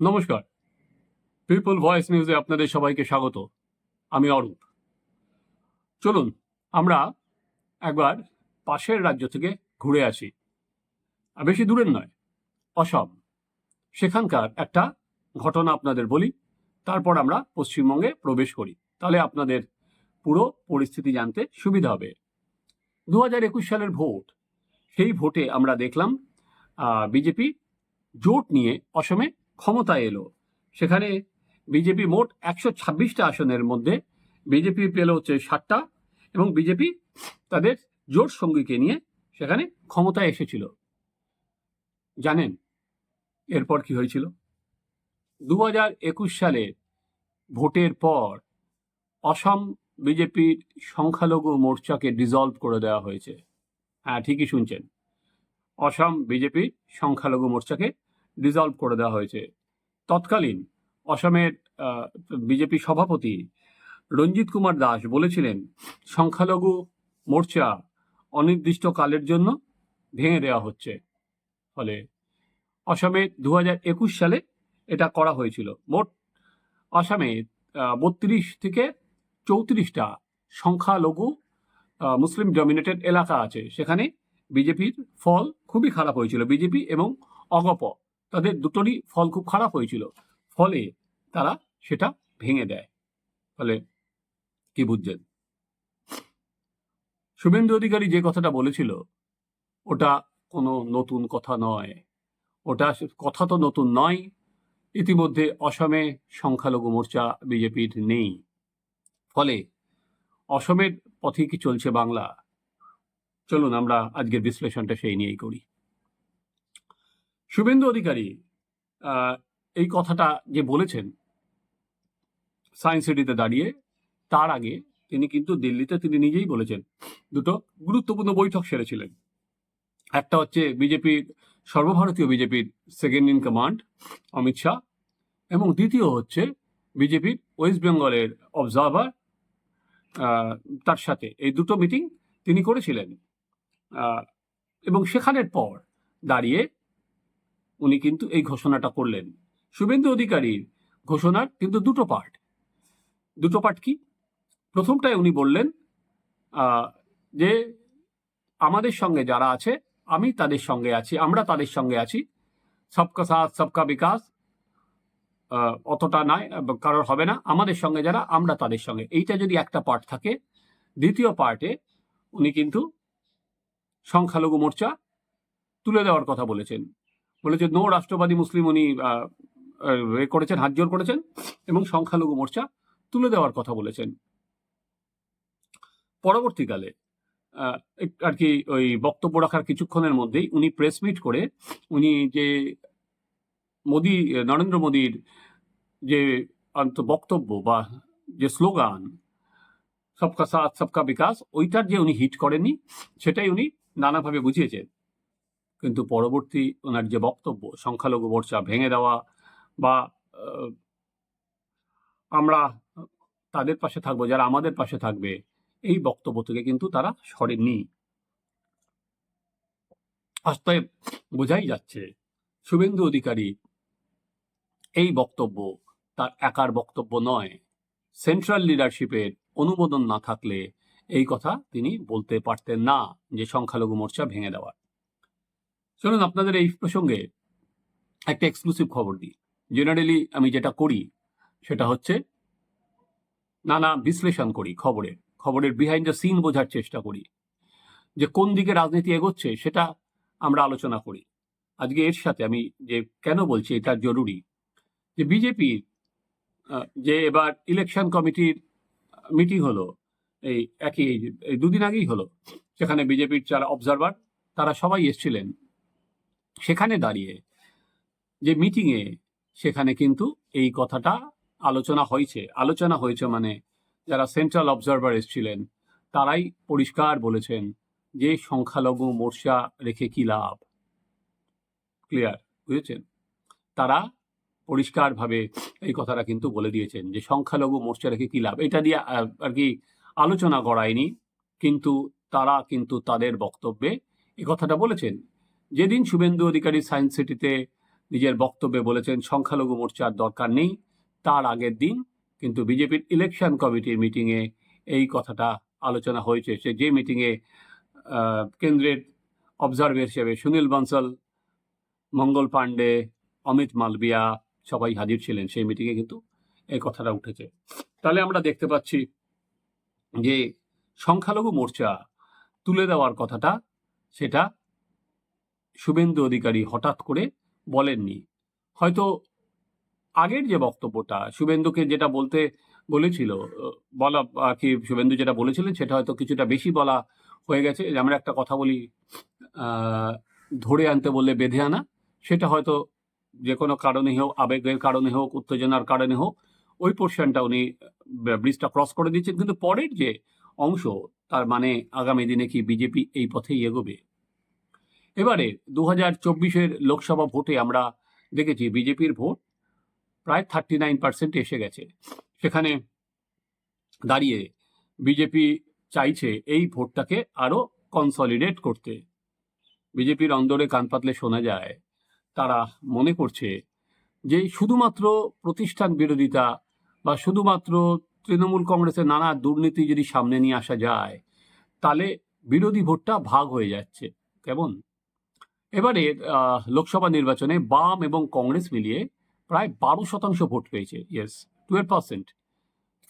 নমস্কার। People voice নিউজে আপনাদের সবাইকে স্বাগত। আমি অরূপ। চলুন, আমরা একবার পাশের রাজ্য থেকে ঘুরে আসি। বেশি দূরের নয়, অসম। সেখানকার একটা ঘটনা আপনাদের বলি, তারপর আমরা পশ্চিমবঙ্গে প্রবেশ করি। তাহলে আপনাদের পুরো পরিস্থিতি জানতে সুবিধা হবে। দু হাজার একুশ সালের ভোট, সেই ভোটে আমরা দেখলাম বিজেপি জোট নিয়ে অসমে ক্ষমতায় এলো। সেখানে বিজেপি মোট একশো ছাব্বিশটা আসনের মধ্যে বিজেপি পেল হচ্ছে ষাটটা এবং বিজেপি তাদের জোট সঙ্গীকে নিয়ে সেখানে ক্ষমতায় এসেছিল। জানেন এরপর কি হয়েছিল? দু হাজার একুশ সালে ভোটের পর অসম বিজেপির সংখ্যালঘু মোর্চাকে ডিজলভ করে দেওয়া হয়েছে। হ্যাঁ ঠিকই শুনছেন। অসম বিজেপির সংখ্যালঘু মোর্চাকে ডিজলভ করে দেওয়া হয়েছে। তৎকালীন অসমের বিজেপি সভাপতি রঞ্জিত কুমার দাস বলেছিলেন, সংখ্যালঘু মোর্চা অনির্দিষ্টকালের জন্য ভেঙে দেওয়া হচ্ছে। ফলে অসমে দু সালে এটা করা হয়েছিল। মোট অসমে বত্রিশ থেকে চৌত্রিশটা সংখ্যালঘু মুসলিম ডমিনেটেড এলাকা আছে। সেখানে বিজেপির ফল খুবই খারাপ হয়েছিল। বিজেপি এবং অগপ তাদের দুটোরই ফল খুব খারাপ হয়েছিল। ফলে তারা সেটা ভেঙে দেয়। ফলে কি বুঝছেন? শুভেন্দু অধিকারী যে কথাটা বলেছিল, ওটা কোনো নতুন কথা নয়। ওটা কথা তো নতুন নয়। ইতিমধ্যে অসমে সংখ্যালঘু মোর্চা বিজেপির নেই। ফলে অসমের পথে কি চলছে বাংলা? চলুন আমরা আজকের বিশ্লেষণটা সেই নিয়েই করি। শুভেন্দু অধিকারী এই কথাটা যে বলেছেন, সায়েন্স সিটিতে দাঁড়িয়ে, তার আগে তিনি কিন্তু দিল্লিতে তিনি নিজেই বলেছেন, দুটো গুরুত্বপূর্ণ বৈঠক সেরেছিলেন। একটা হচ্ছে বিজেপির, সর্বভারতীয় বিজেপির second in command Amit Shah, এবং দ্বিতীয় হচ্ছে বিজেপির ওয়েস্ট বেঙ্গলের অবজার্ভার তার সাথে। এই দুটো মিটিং তিনি করেছিলেন। এবং সেখানের পর দাঁড়িয়ে উনি কিন্তু এই ঘোষণাটা করলেন। শুভেন্দু অধিকারীর ঘোষণার কিন্তু দুটো পার্ট দুটো পার্ট কি? প্রথমটায় উনি বললেন যে আমাদের সঙ্গে যারা আছে, আমি তাদের সঙ্গে আছি, আমরা তাদের সঙ্গে আছি। সবকা সাথ, সবকা বিকাশ অতটা নয় কারোর হবে না। আমাদের সঙ্গে যারা, আমরা তাদের সঙ্গে। এইটা যদি একটা পার্ট থাকে, দ্বিতীয় পার্টে উনি কিন্তু সংখ্যালঘু মোর্চা তুলে দেওয়ার কথা বলেছেন। বলেছেন নো রাষ্ট্রবাদী মুসলিম উনি করেছেন, হাত জোর করেছেন এবং সংখ্যালঘু মোর্চা তুলে দেওয়ার কথা বলেছেন। পরবর্তীকালে আর কি ওই বক্তব্য রাখার কিছুক্ষণের মধ্যেই উনি প্রেস মিট করে উনি যে মোদি, নরেন্দ্র মোদীর যে অন্ত বক্তব্য বা যে স্লোগান, সবকা সাথ, সবকা বিকাশ ওইটার যে উনি হিট করেননি, সেটাই উনি নানাভাবে বুঝিয়েছেন। কিন্তু পরবর্তী ওনার যে বক্তব্য, সংখ্যালঘু মোর্চা ভেঙে দেওয়া বা আমরা তাদের পাশে থাকব, যারা আমাদের পাশে থাকবে, এই বক্তব্য থেকে কিন্তু তারা সরেননি। অতএব বোঝাই যাচ্ছে, শুভেন্দু অধিকারী এই বক্তব্য তার একার বক্তব্য নয়। সেন্ট্রাল লিডারশিপের অনুমোদন না থাকলে এই কথা তিনি বলতে পারতেন না যে সংখ্যালঘু মোর্চা ভেঙে দেওয়ার। চলুন আপনাদের এই প্রসঙ্গে একটা এক্সক্লুসিভ খবর দিই। জেনারেলি আমি যেটা করি, সেটা হচ্ছে নানা বিশ্লেষণ করি খবরের। খবরের বিহাইন্ড দ্য সিন বোঝার চেষ্টা করি। যে কোন দিকে রাজনীতি এগোচ্ছে, সেটা আমরা আলোচনা করি। আজকে এর সাথে আমি যে কেন বলছি, এটা জরুরি। যে বিজেপির যে এবার ইলেকশন কমিটির মিটিং হলো, এই একই দুদিন আগেই হলো, সেখানে বিজেপির যারা অবজারভার তারা সবাই এসছিলেন। সেখানে দাঁড়িয়ে যে মিটিংয়ে সেখানে কিন্তু এই কথাটা আলোচনা হয়েছে। আলোচনা হয়েছে মানে যারা সেন্ট্রাল অবজারভার এসেছিলেন, তারাই পরিষ্কার বলেছেন যে সংখ্যালঘু মোর্চা রেখে কি লাভ। ক্লিয়ার বুঝেছেন? তারা পরিষ্কারভাবে এই কথাটা কিন্তু বলে দিয়েছেন যে সংখ্যালঘু মোর্চা রেখে কি লাভ। এটা দিয়ে আর কি আলোচনা গড়ায়নি, কিন্তু তারা কিন্তু তাদের বক্তব্যে এই কথাটা বলেছেন। যেদিন শুভেন্দু অধিকারী সায়েন্স সিটিতে নিজের বক্তব্যে বলেছেন, সংখ্যালঘু মোর্চার দরকার নেই, তার আগের দিন কিন্তু বিজেপির ইলেকশন কমিটির মিটিংয়ে এই কথাটা আলোচনা হয়েছে। সে যে মিটিংয়ে কেন্দ্রের অবজারভার হিসেবে সুনীল বানসাল, মঙ্গল পাণ্ডে, অমিত মালবিয়া সবাই হাজির ছিলেন, সেই মিটিংয়ে কিন্তু এই কথাটা উঠেছে। তাহলে আমরা দেখতে পাচ্ছি যে সংখ্যালঘু মোর্চা তুলে দেওয়ার কথাটা, সেটা শুভেন্দু অধিকারী হঠাৎ করে বলেননি। হয়তো আগের যে বক্তব্যটা, শুভেন্দুকে যেটা বলতে বলেছিল, বলা কি শুভেন্দু যেটা বলেছিলেন, সেটা হয়তো কিছুটা বেশি বলা হয়ে গেছে। যে আমরা একটা কথা বলি ধরে আনতে বললে বেঁধে আনা, সেটা হয়তো যে কোনো কারণে হোক, আবেগের কারণে হোক, উত্তেজনার কারণে হোক, ওই পোর্শনটা উনি ব্রিজটা ক্রস করে দিচ্ছেন। কিন্তু পরের যে অংশ, তার মানে আগামী দিনে কি বিজেপি এই পথেই এগোবে? এবারে দু হাজার চব্বিশের লোকসভা ভোটে আমরা দেখেছি বিজেপির ভোট প্রায় থার্টি নাইন পার্সেন্ট এসে গেছে। সেখানে দাঁড়িয়ে বিজেপি চাইছে এই ভোটটাকে আরও কনসলিডেট করতে। বিজেপির অন্দরে কান পাতলে শোনা যায়, তারা মনে করছে যে শুধুমাত্র প্রতিষ্ঠান বিরোধিতা বা শুধুমাত্র তৃণমূল কংগ্রেসের নানা দুর্নীতি যদি সামনে নিয়ে আসা যায়, তাহলে বিরোধী ভোটটা ভাগ হয়ে যাচ্ছে। কেমন? এবারে লোকসভা নির্বাচনে বাম এবং কংগ্রেস মিলিয়ে প্রায় বারো শতাংশ ভোট পেয়েছে, ইয়েস, টুয়েলভ পার্সেন্ট।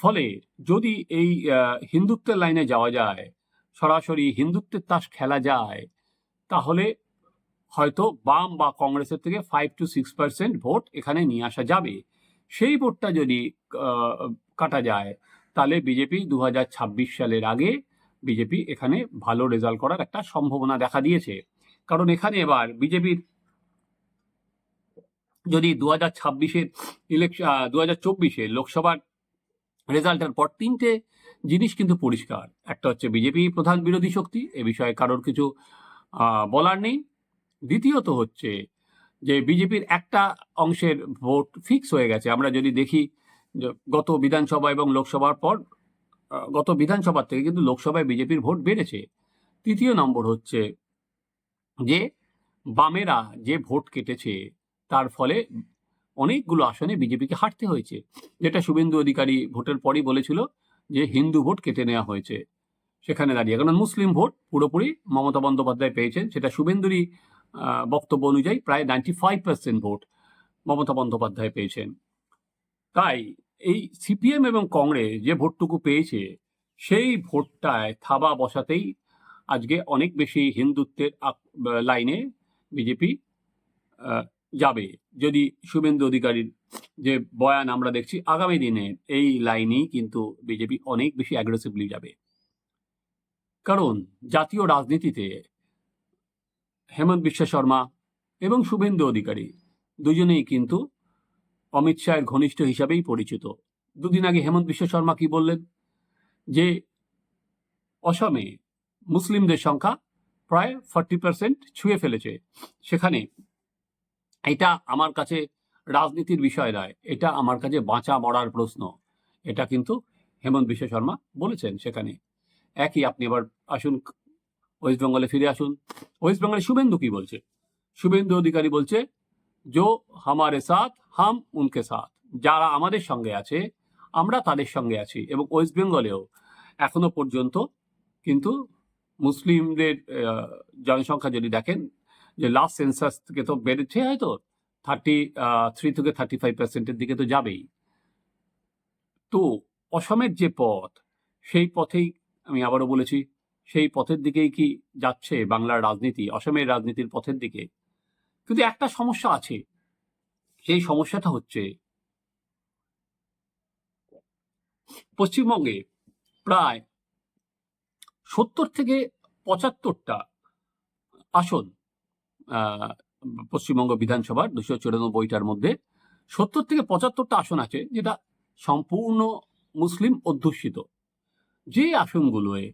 ফলে যদি এই হিন্দুত্বের লাইনে যাওয়া যায়, সরাসরি হিন্দুত্বের তাস খেলা যায়, তাহলে হয়তো বাম বা কংগ্রেসের থেকে five to six percent vote এখানে নিয়ে আসা যাবে। সেই ভোটটা যদি কাটা যায়, তাহলে বিজেপি দু হাজার ছাব্বিশ সালের আগে বিজেপি এখানে ভালো রেজাল্ট করার একটা সম্ভাবনা দেখা দিয়েছে। কারণ এখানে এবার বিজেপির যদি দু হাজার ছাব্বিশের ইলেকশন দু হাজার চব্বিশে লোকসভার রেজাল্টের পর তিনটে জিনিস কিন্তু পরিষ্কার। একটা হচ্ছে বিজেপি প্রধান বিরোধী শক্তি, এ বিষয়ে কারোর কিছু বলার নেই। দ্বিতীয়ত হচ্ছে যে বিজেপির একটা অংশের ভোট ফিক্স হয়ে গেছে। আমরা যদি দেখি গত বিধানসভা এবং লোকসভার পর গত বিধানসভার থেকে কিন্তু লোকসভায় বিজেপির ভোট বেড়েছে। তৃতীয় নম্বর হচ্ছে যে বামেরা যে ভোট কেটেছে, তার ফলে অনেকগুলো আসনে বিজেপিকে হারতে হয়েছে। যেটা শুভেন্দু অধিকারী ভোটের পরই বলেছিল যে হিন্দু ভোট কেটে নেওয়া হয়েছে। সেখানে দাঁড়িয়ে কারণ মুসলিম ভোট পুরোপুরি মমতা বন্দ্যোপাধ্যায় পেয়েছেন। সেটা শুভেন্দুরই বক্তব্য অনুযায়ী প্রায় ninety five percent vote Mamata Bandyopadhyay পেয়েছেন। তাই এই সিপিএম এবং কংগ্রেস যে ভোটটুকু পেয়েছে, সেই ভোটটায় থাবা বসাতেই আজকে অনেক বেশি হিন্দুত্বের লাইনে বিজেপি যাবে। যদি শুভেন্দু অধিকারীর যে বয়ান আমরা দেখছি, আগামী দিনে এই লাইনেই কিন্তু বিজেপি অনেক বেশি অ্যাগ্রেসিভলি যাবে। কারণ জাতীয় রাজনীতিতে হেমন্ত বিশ্ব শর্মা এবং শুভেন্দু অধিকারী দুজনেই কিন্তু অমিত শাহের ঘনিষ্ঠ হিসাবেই পরিচিত। দুদিন আগে হেমন্ত বিশ্ব শর্মা কি বললেন? যে অসমে মুসলিমদের সংখ্যা প্রায় ফর্টি পার্সেন্ট ছুঁয়ে ফেলেছে। সেখানে এটা আমার কাছে রাজনীতির বিষয় নয়, এটা আমার কাছে বাঁচা মরার প্রশ্ন। এটা কিন্তু হেমন্ত বিশ্ব শর্মা বলেছেন সেখানে। একই, আপনি এবার আসুন ওয়েস্ট বেঙ্গলে ফিরে আসুন। ওয়েস্ট বেঙ্গলে শুভেন্দু কি বলছে? শুভেন্দু অধিকারী বলছে, জো হামারে সাথ, হাম উনকে সাথ। যারা আমাদের সঙ্গে আছে, আমরা তাদের সঙ্গে আছি এবং ওয়েস্ট বেঙ্গলেও এখনও পর্যন্ত কিন্তু মুসলিমদের জনসংখ্যা যদি দেখেন, যে লাস্ট সেন্সাস থেকে তো বেড়েছে হয়তো থার্টি থ্রি থেকে থার্টি ফাইভ পার্সেন্টের দিকে তো যাবেই। তো অসমের যে পথ, সেই পথেই আমি আবারও বলেছি, সেই পথের দিকেই কি যাচ্ছে বাংলার রাজনীতি, অসমের রাজনীতির পথের দিকে? কিন্তু একটা সমস্যা আছে, সেই সমস্যাটা হচ্ছে পশ্চিমবঙ্গে প্রায় সত্তর থেকে পঁচাত্তরটা আসন পশ্চিমবঙ্গ বিধানসভার দুশো চুরানব্বইটার মধ্যে সত্তর থেকে পঁচাত্তরটা আসন আছে যেটা সম্পূর্ণ মুসলিম অধ্যুষিত। যে আসনগুলোয়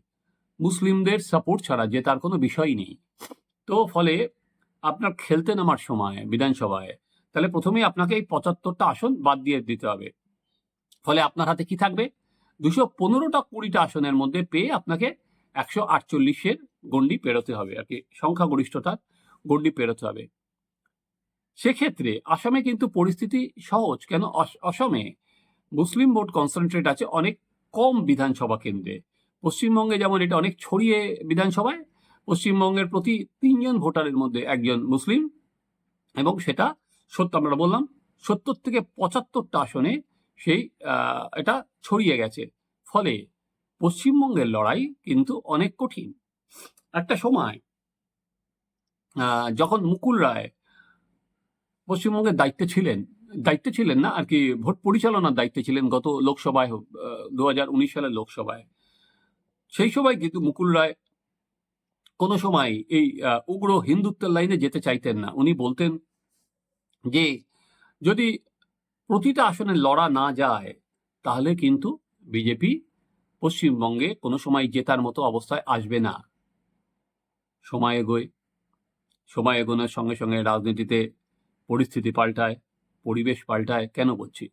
মুসলিমদের সাপোর্ট ছাড়া যে তার কোনো বিষয় নেই। তো ফলে আপনার খেলতে নামার সময় বিধানসভায় তাহলে প্রথমেই আপনাকে এই পঁচাত্তরটা আসন বাদ দিয়ে দিতে হবে। ফলে আপনার হাতে কি থাকবে? দুশো পনেরোটা কুড়িটা আসনের মধ্যে পেয়ে আপনাকে একশো আটচল্লিশের গণ্ডি পেরোতে হবে, আর কি সংখ্যাগরিষ্ঠতার গণ্ডি পেরোতে হবে। সেক্ষেত্রে আসামে কিন্তু পরিস্থিতি সহজ, কেন অস- অসমে মুসলিম ভোট কনসেন্ট্রেট আছে অনেক কম বিধানসভা কেন্দ্রে। পশ্চিমবঙ্গে যেমন এটা অনেক ছড়িয়ে বিধানসভায়, পশ্চিমবঙ্গের প্রতি তিনজন ভোটারের মধ্যে একজন মুসলিম এবং সেটা সত্য আমরা বললাম, সত্তর থেকে পঁচাত্তরটা আসনে সেই এটা ছড়িয়ে গেছে। ফলে পশ্চিমবঙ্গের লড়াই কিন্তু অনেক কঠিন। একটা সময় যখন মুকুল রায় পশ্চিমবঙ্গের দায়িত্বে ছিলেন দায়িত্বে ছিলেন না, আর কি ভোট পরিচালনার দায়িত্বে ছিলেন গত লোকসভায় দু হাজার উনিশ সালের লোকসভায়। সেই সময় কিন্তু মুকুল রায় কোনো সময় এই উগ্র হিন্দুত্বের লাইনে যেতে চাইতেন না। উনি বলতেন যে, যদি প্রতিটা আসনে লড়া না যায়, তাহলে কিন্তু বিজেপি পশ্চিমবঙ্গে কোনো সময় জেতার মতো অবস্থায় আসবে না। সময় এগোয়। সময় এগোনোর সঙ্গে সঙ্গে রাজনীতিতে পরিস্থিতি পাল্টায়, পরিবেশ পাল্টায়, কেন বলছি?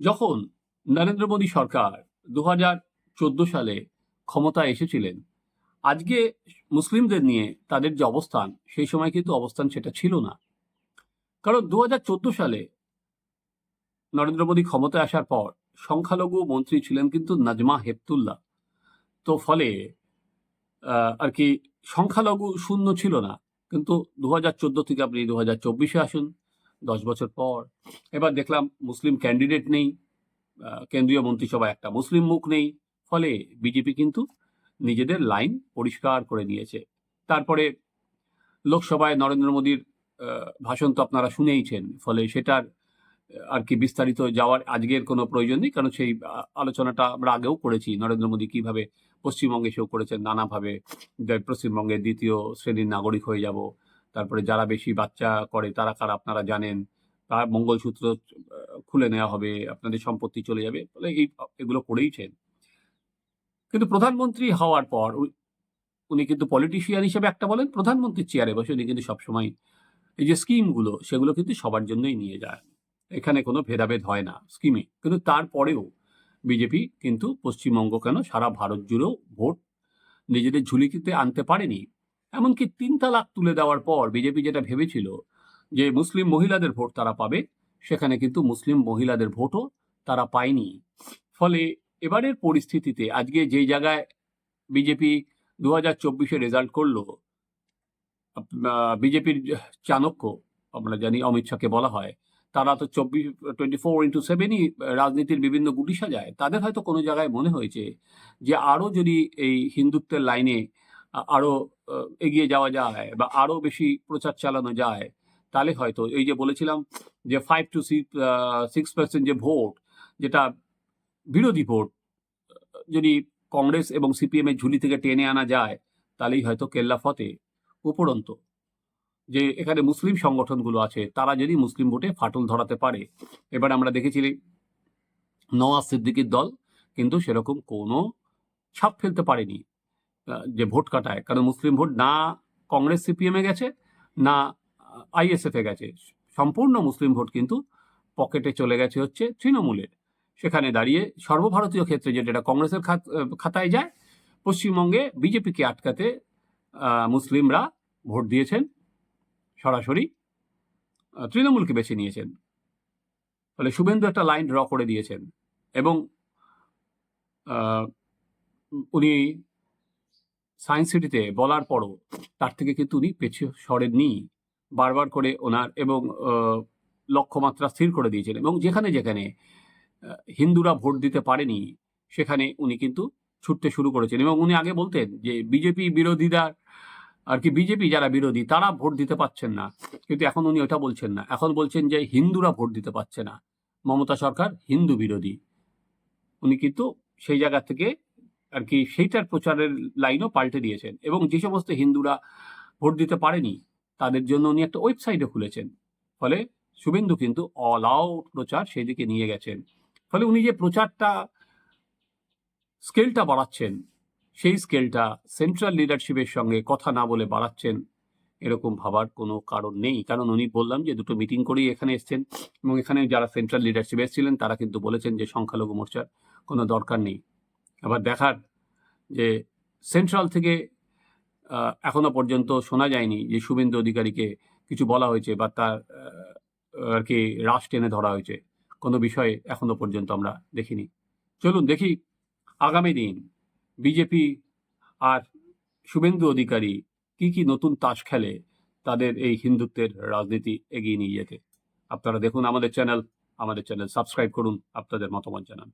যখন নরেন্দ্র মোদী সরকার দু হাজার চোদ্দ সালে ক্ষমতায় এসেছিলেন, আজকে মুসলিমদের নিয়ে তাদের যে অবস্থান, সেই সময় কিন্তু অবস্থান সেটা ছিল না। কারণ দু হাজার চোদ্দ সালে নরেন্দ্র মোদী ক্ষমতায় আসার পর সংখ্যালঘু মন্ত্রী ছিলেন কিন্তু নাজমা হেপতুল্লাহ। তো ফলে আর কি সংখ্যালঘু শূন্য ছিল না, কিন্তু দু হাজার চোদ্দ থেকে আপনি দু হাজার চব্বিশে আসুন, দশ বছর পর, এবার দেখলাম মুসলিম ক্যান্ডিডেট নেই কেন্দ্রীয় মন্ত্রিসভায় একটা মুসলিম মুখ নেই, ফলে বিজেপি কিন্তু নিজেদের লাইন পরিষ্কার করে নিয়েছে। তারপরে লোকসভায় নরেন্দ্র মোদীর ভাষণ তো আপনারা শুনেইছেন, ফলে সেটার আর কি বিস্তারিত যাওয়ার আজকের কোনো প্রয়োজন নেই, কারণ সেই আলোচনাটা আমরা আগেও করেছি। নরেন্দ্র মোদী কীভাবে পশ্চিমবঙ্গে এসেও করেছেন, নানাভাবে যে পশ্চিমবঙ্গের দ্বিতীয় শ্রেণির নাগরিক হয়ে যাব, তারপরে যারা বেশি বাচ্চা করে তারা কারা আপনারা জানেন তার মঙ্গলসূত্র খুলে নেওয়া হবে, আপনাদের সম্পত্তি চলে যাবে এই, এগুলো করেইছেন। কিন্তু প্রধানমন্ত্রী হওয়ার পর উনি কিন্তু পলিটিশিয়ান হিসেবে একটা বলেন, প্রধানমন্ত্রীর চেয়ারে বসে উনি কিন্তু সবসময় এই যে স্কিমগুলো সেগুলো কিন্তু সবার জন্যই নিয়ে যায় এখানে কোনো ভেদাভেদ হয় না স্কিমে কিন্তু তারপরেও বিজেপি কিন্তু পশ্চিমবঙ্গ কেন সারা ভারত জুড়েও ভোট নিজেদের ঝুলিতে আনতে পারেনি? এমনকি তিন তালাক তুলে দেওয়ার পর বিজেপি যেটা ভেবেছিল যে মুসলিম মহিলাদের ভোট তারা পাবে, সেখানে কিন্তু মুসলিম মহিলাদের ভোটও তারা পায়নি। ফলে এবারের পরিস্থিতিতে আজকে যে জায়গায় বিজেপি দু হাজার চব্বিশে রেজাল্ট করল বিজেপির চাণক্য, আমরা জানি অমিত শাহকে বলা হয় তারা তো চব্বিশ টোয়েন্টি ফোর ইন্টু সেভেনই রাজনীতির বিভিন্ন গুটি সাজায়। তাদের হয়তো কোনো জায়গায় মনে হয়েছে যে আরও যদি এই হিন্দুত্বের লাইনে আরও এগিয়ে যাওয়া যায় বা আরও বেশি প্রচার চালানো যায়, তাহলে হয়তো এই যে বলেছিলাম যে ফাইভ টু সিক্স পার্সেন্ট যে ভোট, যেটা বিরোধী ভোট, যদি কংগ্রেস এবং সিপিএম এর ঝুলি থেকে টেনে আনা যায়, তাহলেই হয়তো কেল্লা ফতে উপরন্ত। যে এখানে মুসলিম সংগঠনগুলো আছে, তারা যদি মুসলিম ভোটে ফাটল ধরাতে পারে। এবার আমরা দেখেছি নওয়াজ সিদ্দিকির দল কিন্তু সেরকম কোনো ছাপ ফেলতে পারেনি যে ভোট কাটায়। কারণ মুসলিম ভোট না কংগ্রেস সিপিএম গেছে, না আইএসএফ গেছে। সম্পূর্ণ মুসলিম ভোট কিন্তু পকেটে চলে গেছে হচ্ছে তৃণমূলের। সেখানে দাঁড়িয়ে সর্বভারতীয় ক্ষেত্রে যেটা কংগ্রেসের খাত- খাতায় যায়, পশ্চিমবঙ্গে বিজেপিকে আটকাতে মুসলিমরা ভোট দিয়েছেন। সরাসরি তৃণমূলকে বেছে নিয়েছেন। ফলে শুভেন্দু একটা লাইন ড্র করে দিয়েছেন এবং উনি সায়েন্স সিটিতে বলার পরও তার থেকে কিন্তু উনি পেছিয়ে সরেননি। বারবার করে ওনার এবং লক্ষ্যমাত্রা স্থির করে দিয়েছেন এবং যেখানে যেখানে হিন্দুরা ভোট দিতে পারেনি সেখানে উনি কিন্তু ছুটতে শুরু করেছেন এবং উনি আগে বলতেন যে বিজেপি বিরোধীরা আর কি বিজেপি যারা বিরোধী, তারা ভোট দিতে পারছেন না। কিন্তু এখন উনি ওটা বলছেন না। এখন বলছেন যে হিন্দুরা ভোট দিতে পারছে না। মমতা সরকার হিন্দু বিরোধী। উনি কিন্তু সেই জায়গা থেকে আর কি সেইটার প্রচারের লাইনও পাল্টে দিয়েছেন। এবং যে সমস্ত হিন্দুরা ভোট দিতে পারেনি, তাদের জন্য উনি একটা ওয়েবসাইটও খুলেছেন। ফলে শুভেন্দু কিন্তু অল আউট প্রচার সেই দিকে নিয়ে গেছেন। ফলে উনি যে প্রচারটা স্কেলটা বাড়াচ্ছেন সেই স্কেলটা সেন্ট্রাল লিডারশিপের সঙ্গে কথা না বলে বাড়াচ্ছেন এরকম ভাবার কোনো কারণ নেই। কারণ উনি বললাম যে দুটো মিটিং করেই এখানে এসছেন এবং এখানে যারা সেন্ট্রাল লিডারশিপ এসেছিলেন, তারা কিন্তু বলেছেন যে সংখ্যালঘু মোর্চার কোনো দরকার নেই। আবার দেখার যে সেন্ট্রাল থেকে এখনও পর্যন্ত শোনা যায়নি যে শুভেন্দু অধিকারীকে কিছু বলা হয়েছে বা তার আর কি রাশ টেনে ধরা হয়েছে। কোনো বিষয়ে এখনও পর্যন্ত আমরা দেখিনি। চলুন দেখি আগামী দিন বিজেপি আর শুভেন্দু অধিকারী কি কি নতুন তাস খেলে তাদের এই হিন্দুত্বের রাজনীতি এগিয়ে নিয়ে যেতে। আপনারা দেখুন আমাদের চ্যানেল আমাদের চ্যানেল সাবস্ক্রাইব করুন, আপনাদের মতামত জানান।